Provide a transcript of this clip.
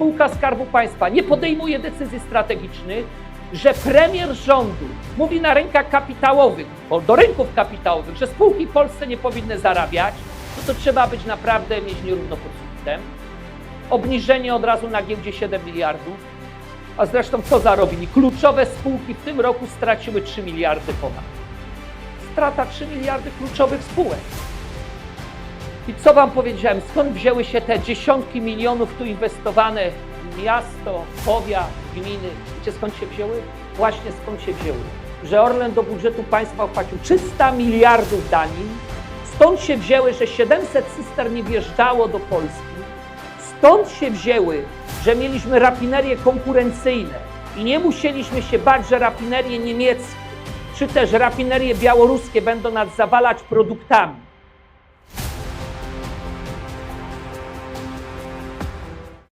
spółka Skarbu Państwa nie podejmuje decyzji strategicznych, że premier rządu mówi na rynkach kapitałowych, bo do rynków kapitałowych, że spółki w Polsce nie powinny zarabiać, no to trzeba być naprawdę mieć nierówno pod sufitem. Obniżenie od razu na giełdzie 7 miliardów, a zresztą co zarobili? Kluczowe spółki w tym roku straciły 3 miliardy ponad. Strata 3 miliardy kluczowych spółek. I co wam powiedziałem? Skąd wzięły się te dziesiątki milionów tu inwestowane? Miasto, powiat, gminy. Wiecie skąd się wzięły? Właśnie skąd się wzięły. Że Orlen do budżetu państwa wpłacił 300 miliardów danin. Stąd się wzięły, że 700 cystern nie wjeżdżało do Polski. Stąd się wzięły, że mieliśmy rafinerie konkurencyjne i nie musieliśmy się bać, że rafinerie niemieckie czy też rafinerie białoruskie będą nas zawalać produktami